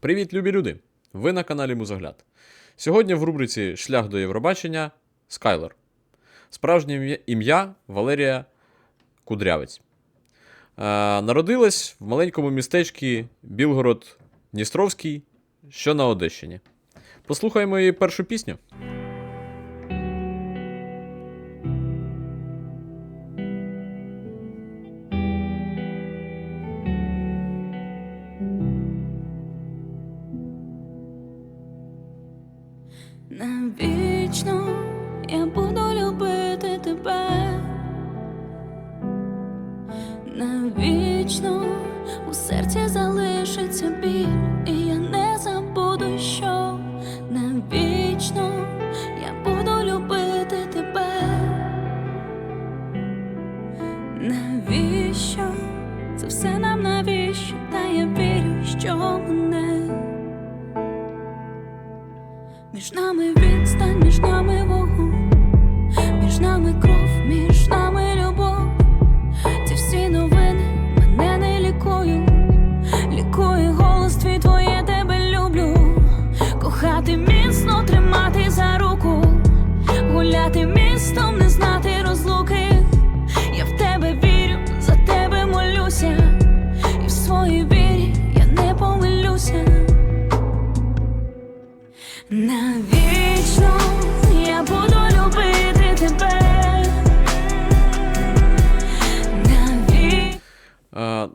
Привіт, любі люди! Ви на каналі Музогляд. Сьогодні в рубриці Шлях до Євробачення Скайлер. Справжнє ім'я- Валерія Кудрявець. Е, народилась в маленькому містечку Білгород Дністровський, що на Одещині. Послухаємо її першу пісню. Навічно я буду любити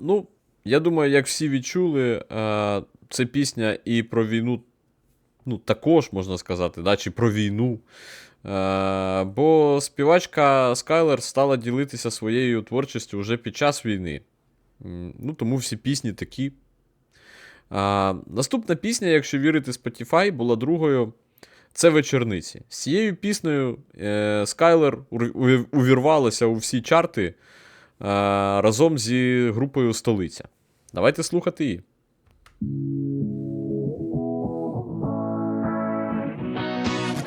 ну, я думаю, як всі відчули, е, це пісня і про війну, ну, також можна сказати, да, чи про війну. Е, бо співачка Скайлер стала ділитися своєю творчістю вже під час війни. Ну, тому всі пісні такі. А, наступна пісня, якщо вірити Spotify, була другою. Це вечорниці. З цією піснею е, Скайлер увірвалася у всі чарти е, разом зі групою Столиця. Давайте слухати її.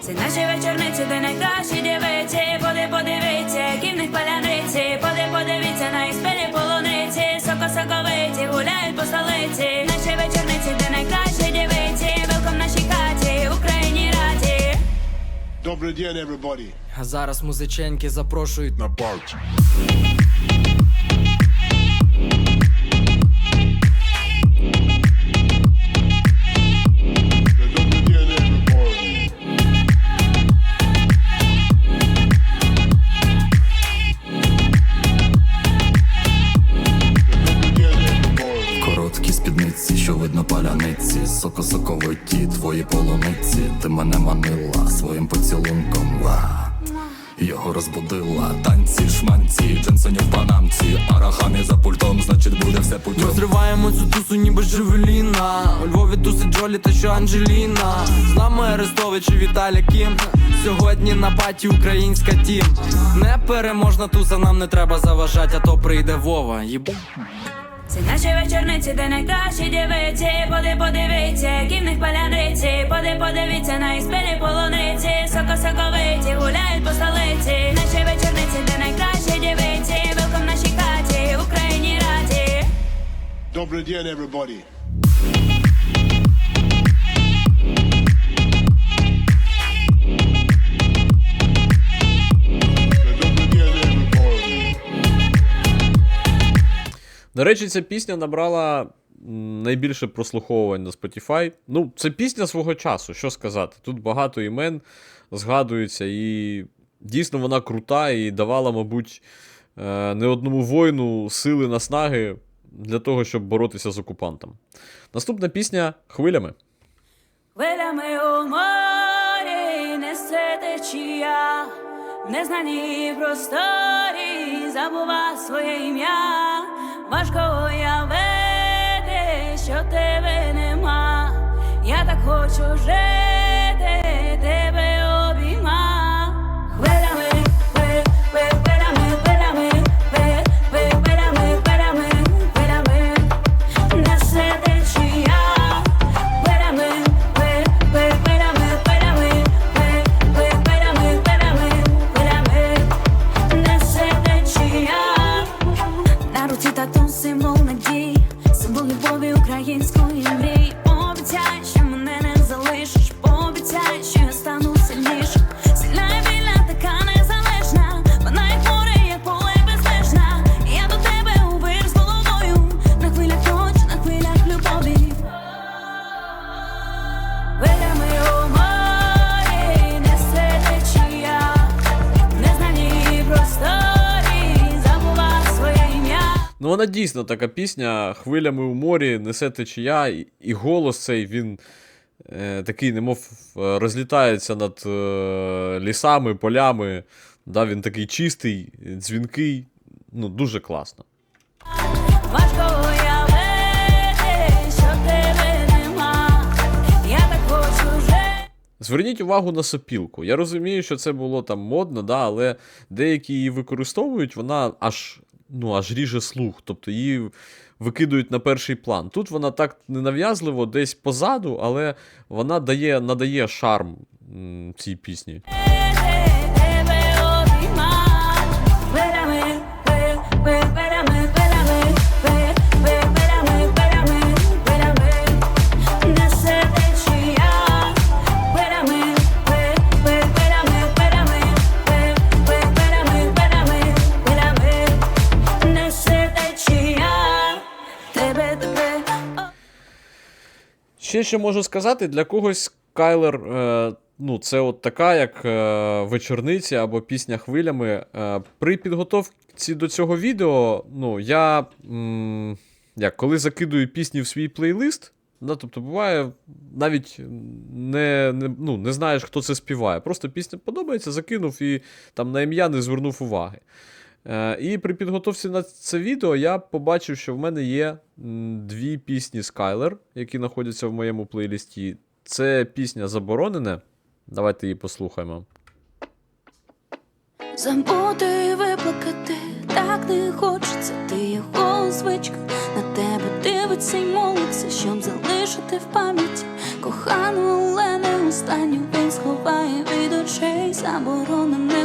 Це наші вечорниці, де найкращі дівиці. Поди, подивіться, які в них паляниці. Поди, подивіться на їх полуниці. Соко-соковиті гуляють по столиці. Наші вечорниці, де найкращі дівиці. Велком нашій хаті, Україні раді. Добрий день, everybody. А зараз музиченьки запрошують На парті. Розриваємо цю тусу, ніби Джевеліна У Львові тусить Джолі та що Анджеліна З нами Арестович і Віталя Кім Сьогодні на паті українська тім Непереможна туса, нам не треба заважать, а то прийде Вова. Їбу. Це наші вечорниці, де найкращі дівиці. Поди, подивіться, які в них паляниці. Поди, подивіться на їх спелі полуниці. Соко-соковиті гуляють по столиці. Наші вечорниці, де найкращі Добрий день, everybody. До речі, ця пісня набрала найбільше прослуховувань на Spotify. Ну, це пісня свого часу, що сказати. Тут багато імен згадується, і дійсно вона крута і давала, мабуть, е, не одному воїну сили наснаги для того, щоб боротися з окупантом. Наступна пісня хвилями. Хвилями у морі несе течія, в незнаній просторі забува своє ім'я. Важко уявити, що тебе нема. Я так хочу жити, Ну, вона дійсно така пісня хвилями у морі, несе течія, і, і голос цей він е, такий, немов е, розлітається над е, лісами, полями. Да, він такий чистий, дзвінкий. Ну, дуже класно. Важко уявити, що тебе нема. Я так хочу вже. Зверніть увагу на сопілку. Я розумію, що це було там модно, да, але деякі її використовують, вона аж, ну, аж ріже слух, тобто її викидують на перший план. Тут вона так ненав'язливо, десь позаду, але вона дає, надає шарм цій пісні. Ще що можу сказати, для когось Кайлер, е, ну, це от така, як е, вечорниця або пісня хвилями. Е, при підготовці до цього відео, ну, я м, як, коли закидую пісні в свій плейлист, да, тобто буває, навіть не, не, ну, не знаєш, хто це співає. Просто пісня подобається, закинув і там на ім'я не звернув уваги. Е, і при підготовці на це відео я побачив, що в мене є дві пісні Skyler, які знаходяться в моєму плейлісті. Це пісня Заборонене. Давайте її послухаємо. Забути виплакати, так не хочеться, ти його звичка на тебе дивиться й молиться, щоб залишити в пам'яті кохану, але не останню він сховає від очей заборонене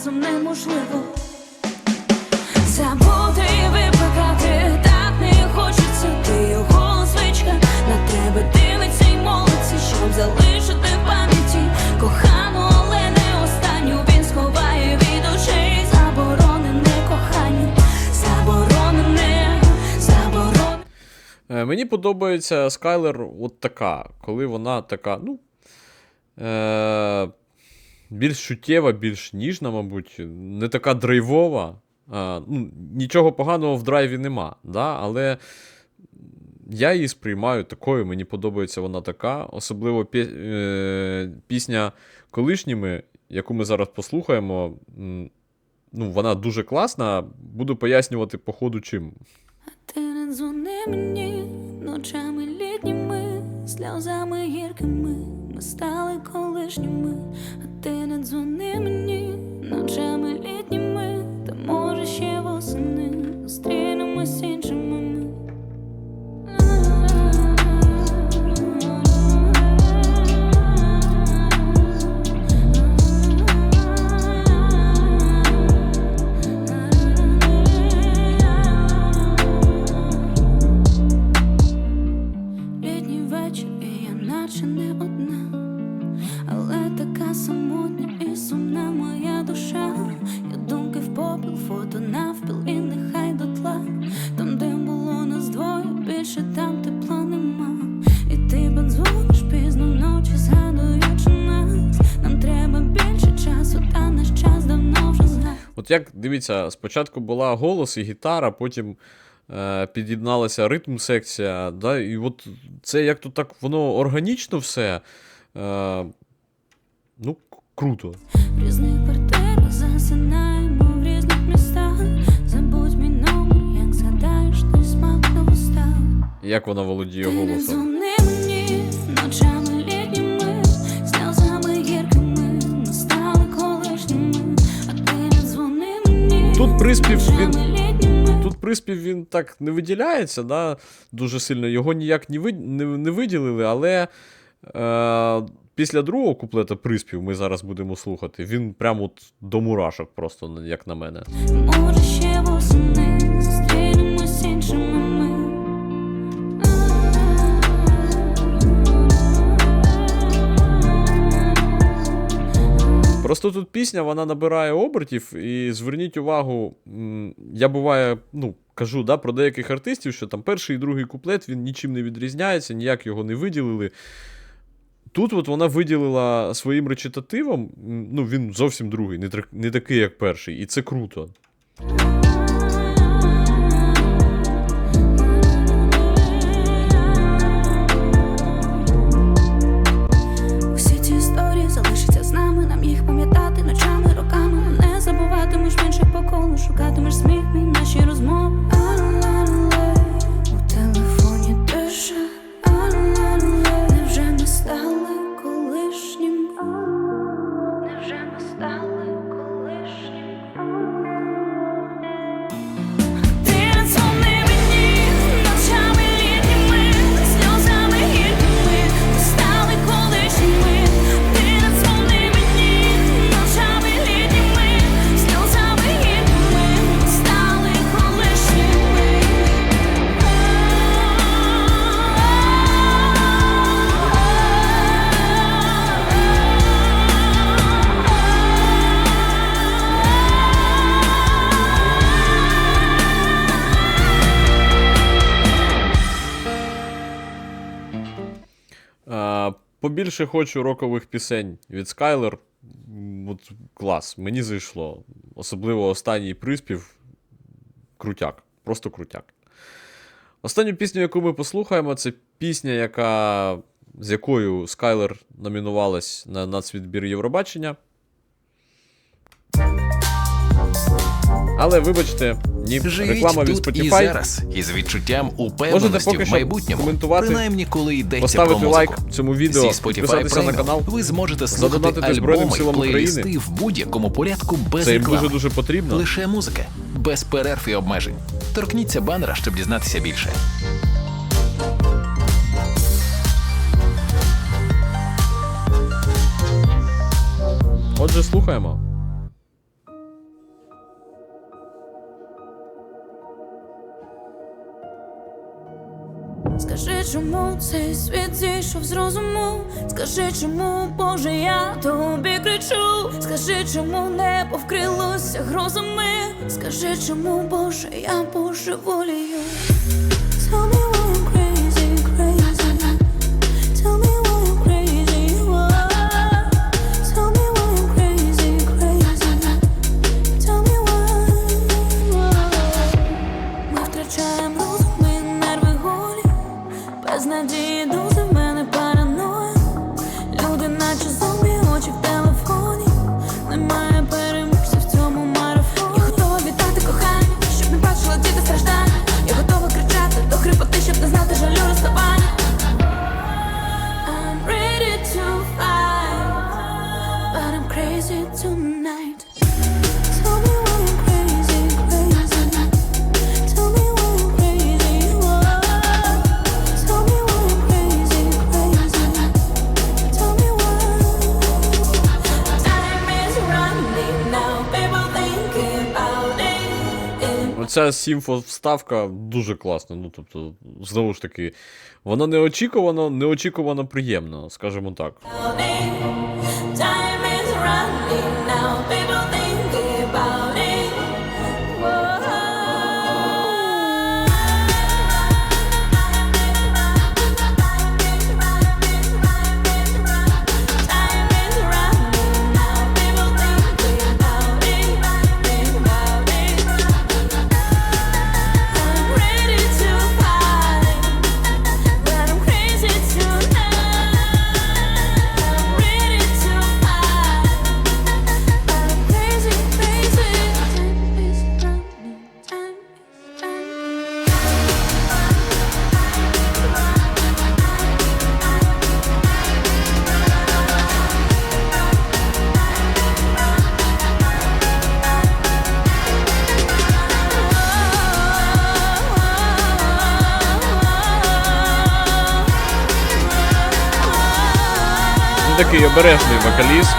разом неможливо. Забути і виплакати, так не хочеться, ти його звичка на тебе дивиться й молиться, щоб залишити в пам'яті кохану, але не останню він сховає від очей заборонене кохання, заборонене, заборонене. Е, мені подобається Skyler от така, коли вона така, ну. Е, більш чуттєва, більш ніжна, мабуть, не така драйвова. Е, ну, нічого поганого в драйві нема, да? але я її сприймаю такою, мені подобається вона така. Особливо пі- е, пісня колишніми, яку ми зараз послухаємо. Ну, вона дуже класна. Буду пояснювати по ходу чим. Ти не дзвони мені ночами літніми, сльозами гіркими, ми стали колишніми, а дзвони мені От як дивіться, спочатку була голос і гітара, потім е, під'єдналася ритм секція. Да, і от це як то так воно органічно все. Е, ну, круто. В різних засинаємо в різних містах. Забудь мій номер, як згадаєш, той смак на вустах. Як вона володіє голосом. Тут приспів він- Тут приспів він так не виділяється, да, дуже сильно. Його ніяк не, ви, не, не виділили, але е, після другого куплета приспів ми зараз будемо слухати. Він прямо от до мурашок, просто, як на мене. Просто тут пісня вона набирає обертів, і зверніть увагу, я буває, ну, кажу да, про деяких артистів, що там перший і другий куплет він нічим не відрізняється, ніяк його не виділили. Тут от вона виділила своїм речитативом, ну він зовсім другий, не, не такий, як перший, і це круто. Побільше хочу рокових пісень від Skyler. От клас, мені зайшло. Особливо останній приспів. Крутяк. Просто крутяк. Останню пісню, яку ми послухаємо, це пісня, яка, з якою Скайлер номінувалась на нацвідбір Євробачення. Але вибачте, ні, Живіть реклама від тут і зараз із відчуттям упевненості поки в що майбутньому, коментувати, принаймні коли йдеться Поставити про музику. лайк цьому відео, Зі Spotify підписатися на Premium канал. ви зможете слухати задонатити Збройним альбоми, силам плейлісти України. в будь-якому порядку без Це їм реклами. дуже дуже потрібно. Лише музика, без перерв і обмежень. Торкніться банера, щоб дізнатися більше. Отже, слухаємо. Чому цей світ зійшов з розуму? Скажи, чому, Боже, я тобі кричу? Скажи, чому не повкрилося грозами? Скажи, чому, Боже, я божеволію? Оця сімфо вставка дуже класна. Ну, тобто, знову ж таки, вона неочікувано, неочікувано приємна, скажімо так. Обережний вокаліст.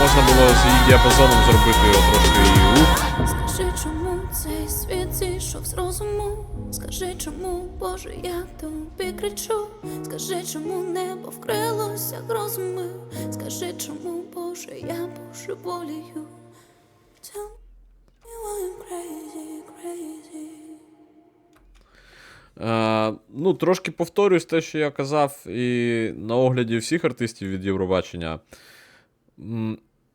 Можна було з її діапазоном зробити трошки і ух. Скажи, чому цей світ зійшов з розуму? Скажи, чому, Боже, я тобі кричу? Скажи, чому небо вкрилося грозами? Скажи, чому, Боже, я божеволію? Tell crazy, crazy. Е, ну, трошки повторюсь те, що я казав і на огляді всіх артистів від Євробачення.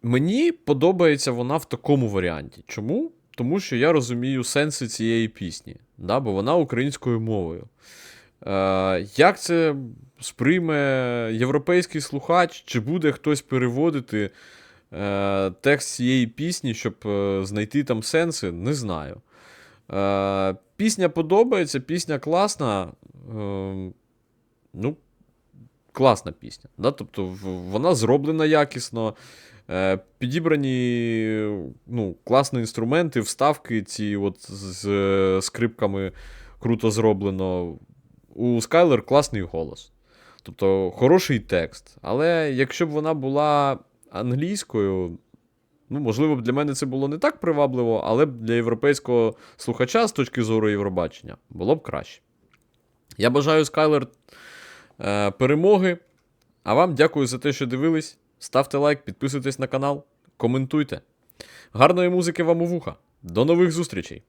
Мені подобається вона в такому варіанті. Чому? Тому що я розумію сенси цієї пісні, да? бо вона українською мовою. Е, як це сприйме європейський слухач, чи буде хтось переводити е, текст цієї пісні, щоб е, знайти там сенси, не знаю. Е, пісня подобається, пісня класна. Е, ну, класна пісня. Да? Тобто вона зроблена якісно. Е, підібрані ну, класні інструменти, вставки ці от з скрипками круто зроблено. У Скайлер класний голос. Тобто хороший текст. Але якщо б вона була англійською, ну, можливо, для мене це було не так привабливо, але для європейського слухача з точки зору Євробачення було б краще. Я бажаю Скайлер е, перемоги. А вам дякую за те, що дивились. Ставте лайк, підписуйтесь на канал, коментуйте. Гарної музики вам у вуха. До нових зустрічей!